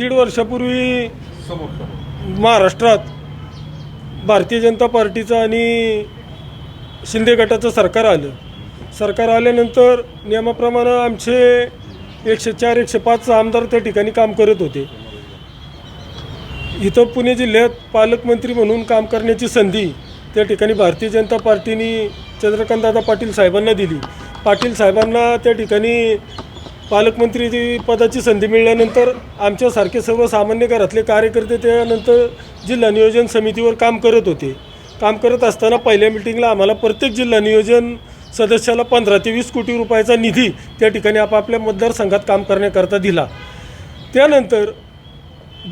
दीड वर्षापूर्वी महाराष्ट्रात भारतीय जनता पार्टीचं आणि शिंदे गटाचं सरकार आलं. सरकार आल्यानंतर नियमाप्रमाणे आमचे एकशे चार एकशे पाच आमदार त्या ठिकाणी काम करत होते. इथं पुणे जिल्ह्यात पालकमंत्री म्हणून काम करण्याची संधी त्या ठिकाणी भारतीय जनता पार्टीने चंद्रकांतदादा पाटील साहेबांना दिली. पाटील साहेबांना त्या ठिकाणी पालकमंत्री पदाची संधी मिळाल्यानंतर आमच्यासारखे सर्वसामान्य घरातले कार्यकर्ते त्यानंतर जिल्हा नियोजन समितीवर काम करत होते. काम करत असताना पहिल्या मिटिंगला आम्हाला प्रत्येक जिल्हा नियोजन सदस्याला पंधरा ते वीस कोटी रुपयाचा निधी त्या ठिकाणी आपापल्या मतदारसंघात काम करण्याकरता दिला. त्यानंतर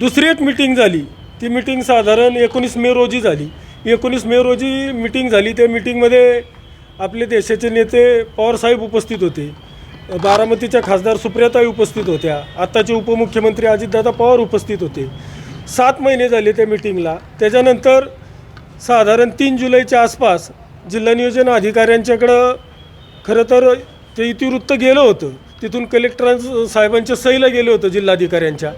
दुसरी एक मिटिंग झाली. ती मिटिंग साधारण एकोणीस मे रोजी झाली. एकोणीस मे रोजी मिटिंग झाली. त्या मिटिंगमध्ये आपले देशाचे नेते पवारसाहेब उपस्थित होते. बारामतीच्या खासदार सुप्रियाताई उपस्थित होत्या. आत्ताचे उपमुख्यमंत्री अजितदादा पवार उपस्थित होते. सात महिने झाले त्या मिटिंगला. त्याच्यानंतर साधारण तीन जुलैच्या आसपास जिल्हा नियोजन अधिकाऱ्यांच्याकडं खरं तर ते इतिवृत्त गेलं होतं. तिथून कलेक्टर साहेबांच्या सहीला गेलं होतं जिल्हाधिकाऱ्यांच्या.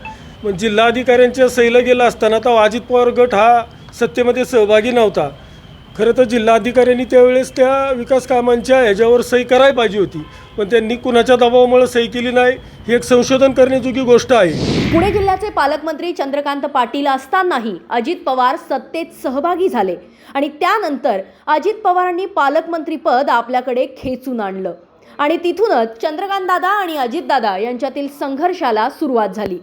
मग जिल्हाधिकाऱ्यांच्या सहीला गेलं असताना तर अजित पवार गट हा सत्तेमध्ये सहभागी नव्हता. खरं तर जिल्हाधिकाऱ्यांनी त्यावेळेस त्या विकास कामांच्या ह्याच्यावर सही करायला पाहिजे होती. पण त्यांनी कुणाच्या दबावामुळे सही केली नाही ही एक संशोधन करण्याजोगी गोष्ट आहे. पुणे जिल्ह्याचे पालकमंत्री चंद्रकांत पाटील असतानाही अजित पवार सत्तेत सहभागी झाले आणि त्यानंतर अजित पवारांनी पालकमंत्रीपद आपल्याकडे खेचून आणलं. आणि तिथूनच चंद्रकांतदादा आणि अजितदादा यांच्यातील संघर्षाला सुरुवात झाली.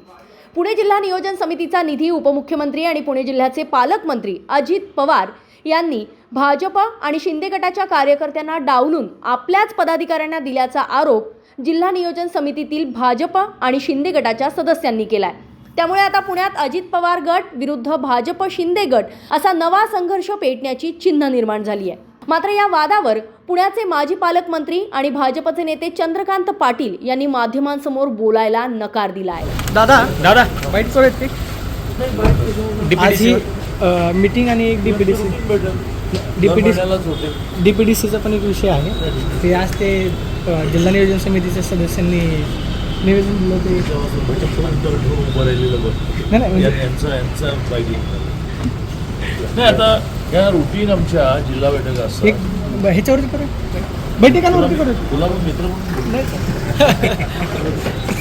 पुणे जिल्हा नियोजन समितीचा निधी उपमुख्यमंत्री आणि पुणे जिल्ह्याचे पालकमंत्री अजित पवार यांनी भाजप आणि शिंदे गटाच्या कार्यकर्त्यांना डावलून आपल्याच पदाधिकाऱ्यांना दिल्याचा आरोप जिल्हा नियोजन समितीतील भाजप आणि शिंदे गटाच्या सदस्यांनी केलाय. त्यामुळे आता पुण्यात अजित पवार गट विरुद्ध भाजप शिंदे गट असा नवा संघर्ष पेटण्याची चिन्ह निर्माण झाली आहे मात्र या वादावर पुण्याचे माजी पालकमंत्री आणि भाजपचे नेते चंद्रकांत पाटील यांनी माध्यमांसमोर बोलायला नकार दिला आहे दादा. दादा आज ही मीटिंग आणि एक D P D C D P D D P D सीचा पण एक विषय आहे. ते आज ते जिल्हा नियोजन समितीच्या सदस्यांनी निवेदन दिलं नाही नाही म्हणजे नाही आता या रुटीन आमच्या जिल्हा बैठका असतात. ह्याच्यावरती करू बैठकांवरती करू तुला मित्र.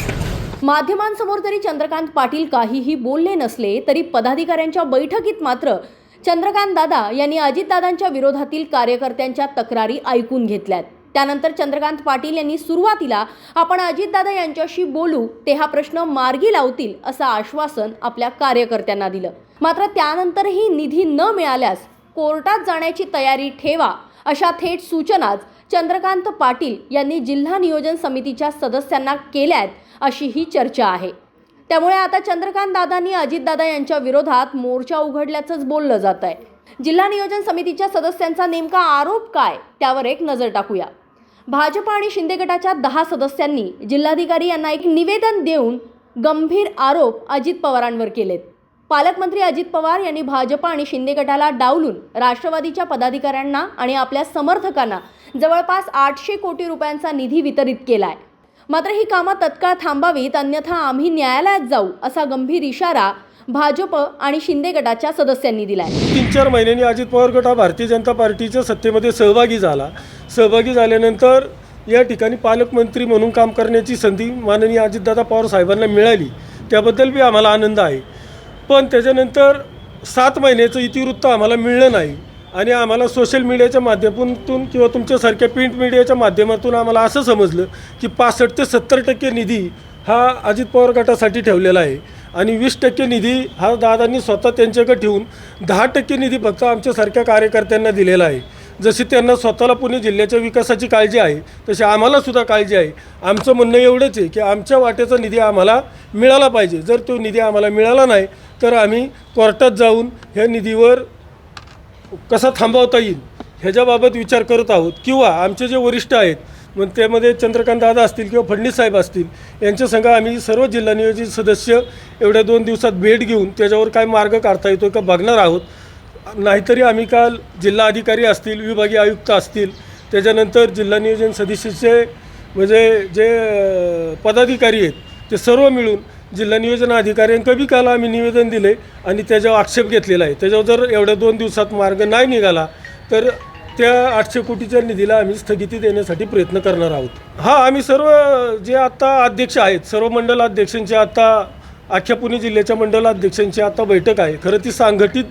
माध्यमांसमोर जरी चंद्रकांत पाटील काहीही बोलले नसले तरी पदाधिकाऱ्यांच्या बैठकीत मात्र चंद्रकांत दादा यांनी अजितदादांच्या विरोधातील कार्यकर्त्यांच्या तक्रारी ऐकून घेतल्यात. त्यानंतर चंद्रकांत पाटील यांनी सुरुवातीला आपण अजितदादा यांच्याशी बोलू ते हा प्रश्न मार्गी लावतील असं आश्वासन आपल्या कार्यकर्त्यांना दिलं. मात्र त्यानंतरही निधी न मिळाल्यास कोर्टात जाण्याची तयारी ठेवा अशा थेट सूचनाच चंद्रकांत पाटील यांनी जिल्हा नियोजन समितीच्या सदस्यांना केल्यात. अशी ही चर्चा आहे. त्यामुळे आता चंद्रकांत दादांनी अजितदादा यांच्या विरोधात मोर्चा उघडल्याचंच बोललं जात आहे जिल्हा नियोजन समितीच्या सदस्यांचा नेमका आरोप काय त्यावर एक नजर टाकूया. भाजप आणि शिंदे गटाच्या दहा सदस्यांनी जिल्हाधिकारी यांना एक निवेदन देऊन गंभीर आरोप अजित पवारांवर केलेत. पालकमंत्री अजित पवार यांनी भाजप आणि शिंदे गटाला डावलून राष्ट्रवादीच्या पदाधिकाऱ्यांना आणि आपल्या समर्थकांना जवळपास आठशे कोटी रुपयांचा निधी वितरित केलाय. मात्र ही कामं तत्काळ थांबावीत अन्यथा आम्ही न्यायालयात जाऊ असा गंभीर इशारा भाजप आणि शिंदे गटाच्या सदस्यांनी दिलाय. तीन चार महिन्यांनी अजित पवार गट हा भारतीय जनता पार्टीच्या सत्तेमध्ये सहभागी झाला. सहभागी झाल्यानंतर या ठिकाणी पालकमंत्री म्हणून काम करण्याची संधी माननीय अजितदादा पवार साहेबांना मिळाली. त्याबद्दल बी आम्हाला आनंद आहे. पण त्याच्यानंतर सात महिन्याचं इतिवृत्त आम्हाला मिळलं नाही. आणि आम्हाला सोशल मीडियाच्या माध्यमातून किंवा तुमच्यासारख्या प्रिंट मीडियाच्या माध्यमातून आम्हाला असं समजलं की पासष्ट ते सत्तर टक्के निधी हा अजित पवार गटासाठी ठेवलेला आहे. आणि वीस टक्के निधी हा दादांनी स्वतः त्यांच्याकडे ठेवून दहा टक्के निधी फक्त आमच्यासारख्या कार्यकर्त्यांना दिलेला आहे. जशी त्यांना स्वतःला पुणे जिल्ह्याच्या विकासाची काळजी आहे तशी आम्हालासुद्धा काळजी आहे. आमचं म्हणणं एवढंच आहे की आमच्या वाटेचा निधी आम्हाला मिळाला पाहिजे. जर तो निधी आम्हाला मिळाला नाही तर आम्ही कोर्टात जाऊन ह्या निधीवर कसा थांबवता येईल ह्याच्याबाबत विचार करत आहोत. किंवा आमचे जे वरिष्ठ आहेत मग त्यामध्ये चंद्रकांत दादा असतील किंवा फडणीस साहेब असतील यांच्या संघ आम्ही सर्व जिल्हा नियोजित सदस्य एवढ्या दोन दिवसात भेट घेऊन त्याच्यावर काय मार्ग काढता येतो का बघणार आहोत. नाहीतरी आम्ही काल जिल्हा अधिकारी असतील विभागीय आयुक्त असतील त्याच्यानंतर जिल्हा नियोजन सदस्याचे म्हणजे जे पदाधिकारी आहेत ते सर्व मिळून जिल्हा नियोजन अधिकाऱ्यांनी बी काल आम्ही निवेदन दिले आणि त्याच्यावर आक्षेप घेतलेला आहे. त्याच्यावर जर एवढ्या दोन दिवसात मार्ग नाही निघाला तर त्या आठशे कोटीच्या निधीला आम्ही स्थगिती देण्यासाठी प्रयत्न करणार आहोत. हा आम्ही सर्व जे आत्ता अध्यक्ष आहेत सर्व मंडल अध्यक्षांची आता अख्ख्या पुणे जिल्ह्याच्या मंडल अध्यक्षांची आता बैठक आहे. खरं ती सांघटित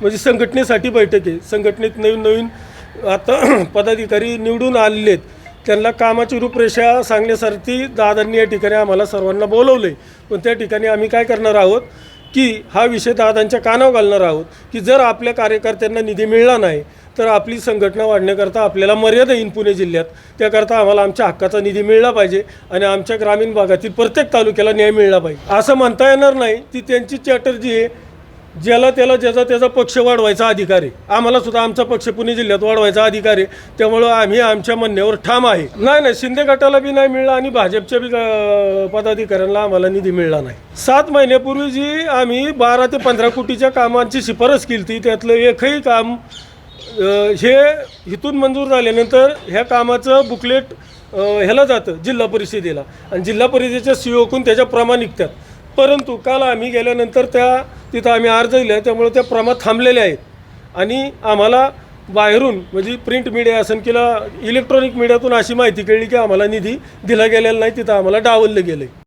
म्हणजे संघटनेसाठी बैठक आहे. संघटनेत नवीन नवीन आता पदाधिकारी निवडून आलेले आहेत. त्यांना कामाची रूपरेषा सांगण्यासाठी दादांनी या ठिकाणी आम्हाला सर्वांना बोलवले. आहे पण त्या ठिकाणी आम्ही काय करणार आहोत की हा विषय दादांच्या कानावर घालणार आहोत की जर आपल्या कार्यकर्त्यांना निधी मिळला नाही तर आपली संघटना वाढण्याकरता आपल्याला मर्यादा येईन पुणे जिल्ह्यात. त्याकरता आम्हाला आमच्या हक्काचा निधी मिळला पाहिजे आणि आमच्या ग्रामीण भागातील प्रत्येक तालुक्याला न्याय मिळला पाहिजे. असं म्हणता येणार नाही ती त्यांची चॅटर्जी आहे. ज्याला त्याला ज्याचा त्याचा पक्ष वाढवायचा अधिकार. आहे आम्हाला सुद्धा आमचा पक्ष पुणे जिल्ह्यात वाढवायचा अधिकार. आहे त्यामुळं आम्ही आमच्या म्हणण्यावर ठाम आहे. नाही नाही शिंदे गटाला बी नाही मिळला आणि भाजपच्या बी पदाधिकाऱ्यांना आम्हाला निधी मिळला नाही. सात महिन्यापूर्वी जी आम्ही बारा ते पंधरा कोटीच्या कामांची शिफारस केली ती त्यातलं एकही काम हे इथून मंजूर झाल्यानंतर ह्या कामाचं बुकलेट ह्याला जातं जिल्हा परिषदेला. आणि जिल्हा परिषदेच्या सीओकून त्याच्या प्रमा निघतात. परंतु काल आम्ही गेल्यानंतर त्या तिथं आम्ही अर्ज दिला त्यामुळे त्या प्रमाण थांबलेल्या आहेत. आणि आम्हाला बाहेरून म्हणजे प्रिंट मीडिया असेल किंवा इलेक्ट्रॉनिक मीडियातून अशी माहिती कळली की आम्हाला निधी दिला गेलेला नाही तिथं आम्हाला डावललं गेलं आहे